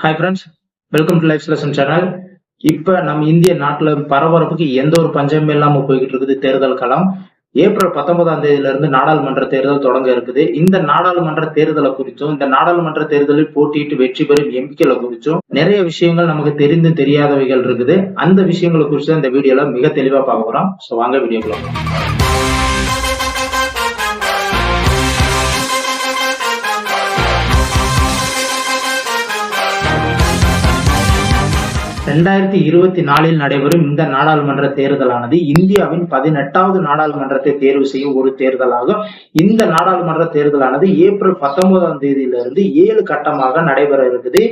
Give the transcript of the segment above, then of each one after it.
Hi friends welcome to life lesson channel இப்போ நம்ம இந்திய நாட்டில் பரபரப்புக்கு எந்த ஒரு பஞ்சமும் இல்லாமல் போய்கிட்டு இருக்குது தேர்தல் களம். ஏப்ரல் பத்தொன்பதாம் தேதியிலிருந்து நாடாளுமன்ற தேர்தல் தொடங்க இருக்குது. இந்த நாடாளுமன்ற தேர்தலை குறித்தும் இந்த நாடாளுமன்ற தேர்தலில் போட்டியிட்டு வெற்றி பெறும் எம்பிக்களை குறித்தும் நிறைய விஷயங்கள் நமக்கு தெரிந்து தெரியாதவைகள் இருக்குது. அந்த விஷயங்களை குறித்து தான் இந்த வீடியோல மிக தெளிவா பார்க்க போறோம். ஸோ வாங்க வீடியோக்குள்ள ரெண்டாயிரத்தி இருபத்தி நாலில் நடைபெறும் இந்த நாடாளுமன்ற தேர்தலானது இந்தியாவின் பதினெட்டாவது நாடாளுமன்றத்தை தேர்வு செய்யும் ஒரு தேர்தலாகும் இந்த நாடாளுமன்ற தேர்தலானது ஏப்ரல் பத்தொன்பதாம் தேதியிலிருந்து ஏழு கட்டமாக நடைபெற இருக்குது.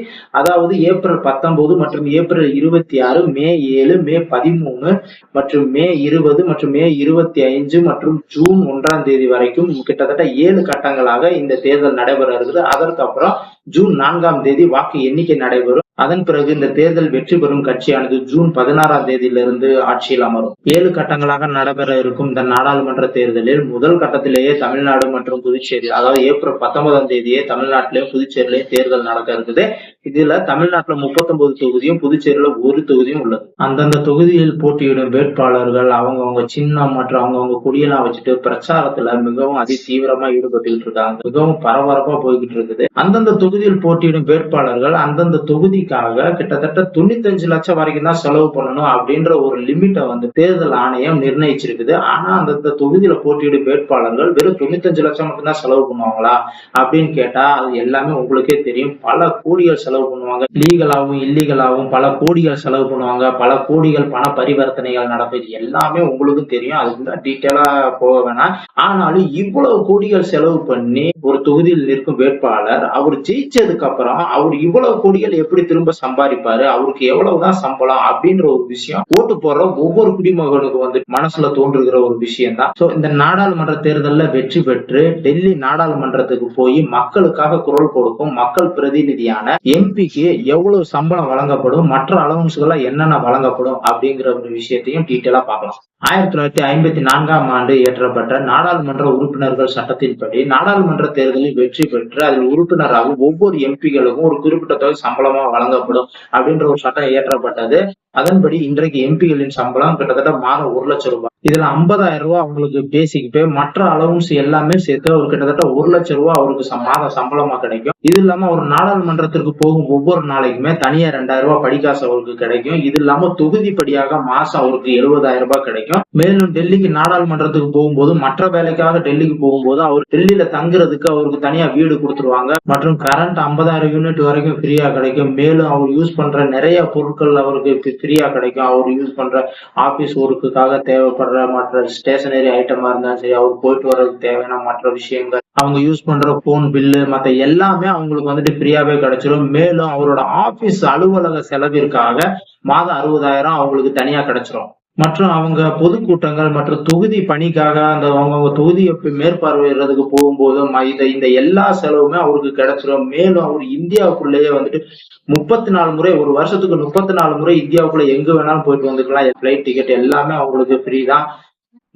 அதாவது ஏப்ரல் பத்தொன்பது மற்றும் ஏப்ரல் இருபத்தி ஆறு மே ஏழு மே பதிமூணு மற்றும் மே இருபது மற்றும் மே இருபத்தி ஐந்து மற்றும் ஜூன் ஒன்றாம் தேதி வரைக்கும் கிட்டத்தட்ட ஏழு கட்டங்களாக இந்த தேர்தல் நடைபெற இருக்குது. அதற்கு அப்புறம் ஜூன் நான்காம் தேதி வாக்கு எண்ணிக்கை நடைபெறும். அதன் பிறகு இந்த தேர்தல் வெற்றி பெறும் கட்சியானது ஜூன் பதினாறாம் தேதியிலிருந்து ஆட்சியில் அமரும். ஏழு கட்டங்களாக நடைபெற இருக்கும் இந்த நாடாளுமன்ற தேர்தலில் முதல் கட்டத்திலேயே தமிழ்நாடு மற்றும் புதுச்சேரி அதாவது ஏப்ரல் பத்தொன்பதாம் தேதியே தமிழ்நாட்டிலேயும் புதுச்சேரியிலேயும் தேர்தல் நடக்க இருக்குது இதுல தமிழ்நாட்டுல முப்பத்தொன்பது தொகுதியும் புதுச்சேரியில ஒரு தொகுதியும் உள்ளது. அந்தந்த தொகுதியில் போட்டியிடும் வேட்பாளர்கள் அவங்கவுங்க சின்னம் மற்றும் அவங்கவுங்க கொடியெல்லாம் வச்சுட்டு பிரச்சாரத்துல மிகவும் அதி தீவிரமா ஈடுபட்டுக்கிட்டு இருக்காங்க. மிகவும் பரபரப்பா போய்கிட்டு இருக்குது. அந்தந்த தொகுதியில் போட்டியிடும் வேட்பாளர்கள் அந்தந்த தொகுதிக்காக கிட்டத்தட்ட தொண்ணூத்தஞ்சு லட்சம் வரைக்கும் தான் செலவு பண்ணணும் அப்படின்ற ஒரு லிமிட்டை வந்து தேர்தல் ஆணையம் நிர்ணயிச்சிருக்குது. ஆனா அந்தந்த தொகுதியில போட்டியிடும் வேட்பாளர்கள் வெறும் தொண்ணூத்தஞ்சு லட்சம் மட்டும்தான் செலவு பண்ணுவாங்களா அப்படின்னு கேட்டா அது எல்லாமே உங்களுக்கே தெரியும். பல கோடிகள் செலவு செலவு பண்ணுவாங்க. லீகலாகவும் இல்லீகலாகவும் பல கோடிகள் செலவு பண்ணுவாங்க. பல கோடிகள் பண பரிவர்த்தனைகள் நடப்பது எல்லாமே உங்களுக்கு தெரியும். அதுக்கு டீட்டெயிலா போக வேணாம். ஆனாலும் இவ்வளவு கோடிகள் செலவு பண்ணி ஒரு தொகுதியில் நிற்கும் வேட்பாளர் அவர் ஜெயிச்சதுக்கு அப்புறம் அவர் இவ்வளவு கோடிகள் எப்படி திரும்ப சம்பாதிப்பாரு? அவருக்கு எவ்வளவுதான் சம்பளம் அப்படின்ற ஒரு விஷயம் ஓட்டு போடுற ஒவ்வொரு குடிமகனுக்கு வந்து மனசுல தோன்றுகிற ஒரு விஷயம் தான் சோ இந்த நாடாளுமன்ற தேர்தலில் வெற்றி பெற்று டெல்லி நாடாளுமன்றத்துக்கு போய் மக்களுக்காக குரல் கொடுக்கும் மக்கள் பிரதிநிதியான எம்பிக்கு எவ்வளவு சம்பளம் வழங்கப்படும் மற்ற அலவன்ஸ்களா என்னென்ன வழங்கப்படும் அப்படிங்கிற ஒரு விஷயத்தையும் டீட்டெயிலா பார்க்கலாம். ஆயிரத்தி தொள்ளாயிரத்தி ஐம்பத்தி நான்காம் ஆண்டு இயற்றப்பட்ட நாடாளுமன்ற உறுப்பினர்கள் சட்டத்தின்படி நாடாளுமன்ற தேர்தலில் வெற்றி பெற்று அதில் உறுப்பினராகும் ஒவ்வொரு எம்பிகளுக்கும் ஒரு குறிப்பிட்ட தொகை சம்பளமா வழங்கப்படும் அப்படின்ற ஒரு சட்டம் இயற்றப்பட்டது. அதன்படி இன்றைக்கு எம்பிகளின் சம்பளம் கிட்டத்தட்ட மாதம் ஒரு லட்சம் ரூபாய். இதுல ஐம்பதாயிரம் ரூபாய் அவங்களுக்கு பேசிக் பே மற்ற அலவன்ஸ் எல்லாமே சேர்த்து அவர் கிட்டத்தட்ட ஒரு லட்சம் ரூபாய் அவருக்கு மாதம் சம்பளமா கிடைக்கும். இது இல்லாம ஒரு நாடாளுமன்றத்திற்கு போக போகும் ஒவ்வொரு நாளைக்குமே தனியா ரெண்டாயிரம் ரூபாய் படிக்காசு அவருக்கு கிடைக்கும். இது இல்லாம தொகுதிப்படியாக மாசம் அவருக்கு எழுபதாயிரம் ரூபாய் கிடைக்கும். மேலும் டெல்லிக்கு நாடாளுமன்றத்துக்கு போகும்போது மற்ற வேலைக்காக டெல்லிக்கு போகும்போது அவர் டெல்லியில தங்குறதுக்கு அவருக்கு தனியா வீடு கொடுத்துருவாங்க. மற்றும் கரண்ட் ஐம்பதாயிரம் யூனிட் வரைக்கும் ஃப்ரீயா கிடைக்கும். மேலும் அவர் யூஸ் பண்ற நிறைய பொருட்கள் அவருக்கு ஃப்ரீயா கிடைக்கும். அவர் யூஸ் பண்ற ஆபீஸ் ஒர்க்குக்காக தேவைப்படுற மற்ற ஸ்டேஷனரி ஐட்டமா இருந்தாலும் சரி அவர் போயிட்டு வர்றதுக்கு தேவையான மற்ற விஷயங்கள் அவங்க யூஸ் பண்ற போன் பில்லு மத்த எல்லாமே அவங்களுக்கு வந்துட்டு ஃப்ரீயாவே கிடைச்சிரும். மேலும் அவரோட ஆபீஸ் அலுவலக செலவிற்காக மாதம் அறுபதாயிரம் அவங்களுக்கு தனியா கிடைச்சிரும். மற்றும் அவங்க பொதுக்கூட்டங்கள் மற்றும் தொகுதி பணிக்காக அந்த அவங்கவுங்க தொகுதியை மேற்பார்வையிடுறதுக்கு போகும்போது இந்த எல்லா செலவுமே அவருக்கு கிடைச்சிடும் மேலும் அவர் இந்தியாவுக்குள்ளேயே வந்துட்டு முப்பத்தி நாலு முறை ஒரு வருஷத்துக்கு முப்பத்தி நாலு முறை இந்தியாவுக்குள்ள எங்க வேணாலும் போயிட்டு வந்துக்கலாம். ஃபிளைட் டிக்கெட் எல்லாமே அவங்களுக்கு ஃப்ரீ தான்.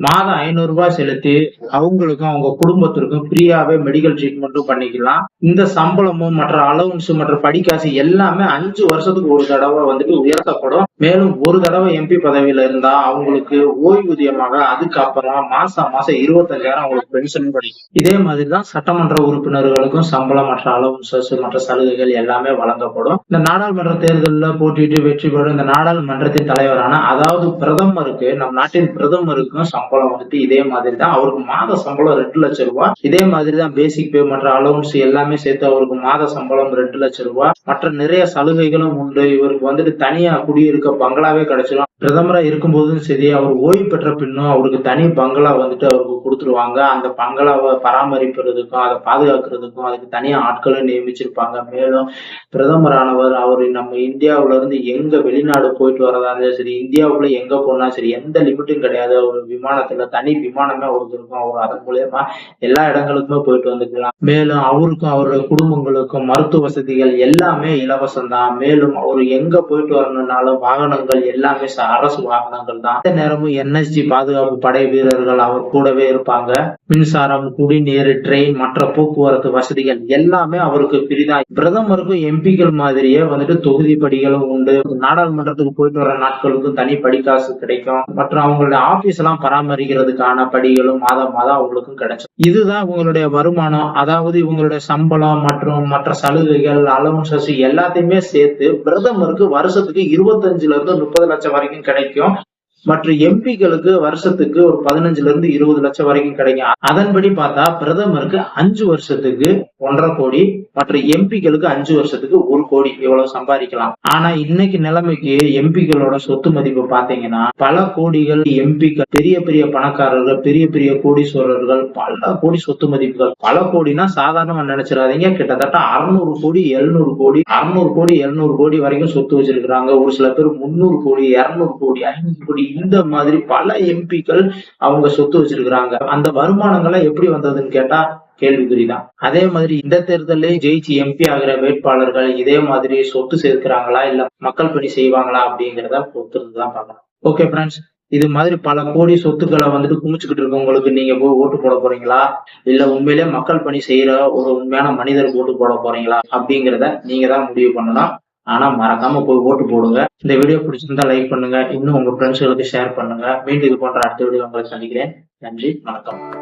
மாதம் ஐநூறு ரூபாய் செலுத்தி அவங்களுக்கும் அவங்க குடும்பத்திற்கும் ஃப்ரீயாவே மெடிக்கல் ட்ரீட்மெண்ட்டும் பண்ணிக்கலாம். இந்த சம்பளமும் மற்ற அலவன்ஸும் மற்ற படிக்காசு எல்லாமே அஞ்சு வருஷத்துக்கு ஒரு தடவை வந்துட்டு உயர்த்தப்படும். மேலும் ஒரு தடவை எம்பி பதவியில இருந்தா அவங்களுக்கு ஓய்வூதியமாக அதுக்கப்புறம் மாசம் மாசம் இருபத்தஞ்சாயிரம் அவங்களுக்கு பென்ஷன் கிடைக்கும். இதே மாதிரிதான் சட்டமன்ற உறுப்பினர்களுக்கும் சம்பளம் மற்ற அலவன்சஸ் மற்ற சலுகைகள் எல்லாமே வழங்கப்படும். இந்த நாடாளுமன்ற தேர்தலில் போட்டியிட்டு வெற்றி பெறும் இந்த நாடாளுமன்றத்தின் தலைவரான அதாவது பிரதமருக்கு நம் நாட்டின் பிரதமருக்கும் சம்பளம் வந்துட்டு இதே மாதிரி தான் அவருக்கு மாத சம்பளம் ரெண்டு லட்சம் ரூபாய் இதே மாதிரி தான் பேசிக் பே மற்ற அலவன்ஸ் எல்லாமே சேர்த்து அவருக்கு மாத சம்பளம் ரெண்டு லட்சம் ரூபாய் மற்ற நிறைய சலுகைகளும் உண்டு. இவருக்கு வந்துட்டு தனியா குடியிருக்க பங்களாவே கிடைச்சிடும் பிரதமரா இருக்கும்போதும் சரி அவர் ஓய்வு பெற்ற பின்னும் அவருக்கு தனி பங்களா வந்துட்டு அவருக்கு கொடுத்துருவாங்க. அந்த பங்களாவை பராமரிப்பதற்கும் அதை பாதுகாக்கிறதுக்கும் அதுக்கு தனியா ஆட்களை நியமிச்சிருப்பாங்க. மேலும் பிரதமரானவர் அவர் நம்ம இந்தியாவுல இருந்து எங்க வெளிநாடு போயிட்டு வரதா இருந்தாலும் சரி இந்தியாவுக்குள்ள எங்க போனா சரி எந்த லிமிட்டும் கிடையாது. அவர் விமான விமானத்துல தனி விமானமே அவருக்கு அவர் அதன் மூலியமா எல்லா இடங்களுக்குமே போயிட்டு வந்துக்கலாம். மேலும் அவருக்கும் அவருடைய குடும்பங்களுக்கும் மருத்துவ வசதிகள் எல்லாமே இலவசம் தான் மேலும் அவர் எங்க போயிட்டு வரணும்னாலும் வாகனங்கள் எல்லாமே அரசு வாகனங்கள் தான். அந்த நேரமும் என்எஸ்ஜி பாதுகாப்பு படை வீரர்கள் அவர் கூடவே இருப்பாங்க. மின்சாரம் குடிநீர் ட்ரெயின் மற்ற போக்குவரத்து வசதிகள் எல்லாமே அவருக்கு பிரிதான் பிரதமருக்கும் எம்பிக்கள் மாதிரியே வந்துட்டு தொகுதி படிகளும் உண்டு. நாடாளுமன்றத்துக்கு போயிட்டு வர நாட்களுக்கும் தனி படிக்காசு கிடைக்கும். மற்றும் அவங்களுடைய ஆபீஸ் எல்லாம் பராமரிக்கிறதுக்கான படிகளும் மாதம் மாதம் அவங்களுக்கும் கிடைக்கும் இதுதான் இவங்களுடைய வருமானம். அதாவது இவங்களுடைய சம்பளம் மற்றும் மற்ற சலுகைகள் அலவன்சஸ் எல்லாத்தையுமே சேர்த்து பிரதமருக்கு வருஷத்துக்கு இருபத்தஞ்சுல இருந்து முப்பது லட்சம் வரைக்கும் கிடைக்கும். மற்ற எம்பிக்களுக்கு வருஷத்துக்கு ஒரு பதினஞ்சுல இருந்து இருபது லட்சம் வரைக்கும் கிடைக்கும். அதன்படி பார்த்தா பிரதமருக்கு அஞ்சு வருஷத்துக்கு ஒன்றரை கோடி மற்ற எம்பிக்களுக்கு அஞ்சு வருஷத்துக்கு கோடி இவ்வளவு சம்பாதிக்கலாம். ஆனா இன்னைக்கு நிலைமைக்கு எம்பிக்களோட சொத்து மதிப்பு பாத்தீங்கன்னா பல கோடிகள் எம்பிக்கள் பெரிய பெரிய பணக்காரர்கள் பெரிய பெரிய கோடீஸ்வரர்கள் பல கோடி சொத்து மதிப்புகள். பல கோடினா சாதாரணமா நினைச்சிடாதீங்க. கிட்டத்தட்ட அறுநூறு கோடி எழுநூறு கோடி அறுநூறு கோடி எழுநூறு கோடி வரைக்கும் சொத்து வச்சிருக்கிறாங்க. ஒரு சில பேர் முந்நூறு கோடி இருநூறு கோடி ஐநூறு கோடி இந்த மாதிரி பல எம்பிக்கள் அவங்க சொத்து வச்சிருக்கிறாங்க. அந்த வருமானங்களை எப்படி வந்ததுன்னு கேட்டா கேள்விக்குறிதான். அதே மாதிரி இந்த தேர்தலையும் ஜெயிச்சு எம்பி ஆகிற வேட்பாளர்கள் இதே மாதிரி சொத்து சேர்க்கிறாங்களா இல்ல மக்கள் பணி செய்வாங்களா அப்படிங்கிறத பொறுத்திருந்து தான் ஓகே ஃப்ரெண்ட்ஸ் இது மாதிரி பல கோடி சொத்துக்களை வந்துட்டு குமிச்சுக்கிட்டு இருக்கவங்களுக்கு நீங்க போய் ஓட்டு போட போறீங்களா? இல்ல உண்மையிலே மக்கள் பணி செய்யற ஒரு உண்மையான மனிதருக்கு ஓட்டு போட போறீங்களா? அப்படிங்கிறத நீங்க தான் முடிவு பண்ணலாம் ஆனா மறக்காம போய் ஓட்டு போடுங்க. இந்த வீடியோ பிடிச்சிருந்தா லைக் பண்ணுங்க. இன்னும் உங்க ஃப்ரெண்ட்ஸ்களுக்கு ஷேர் பண்ணுங்க. மீண்டும் இது போன்ற அடுத்த வீடியோ உங்களை சந்திக்கிறேன். நன்றி வணக்கம்.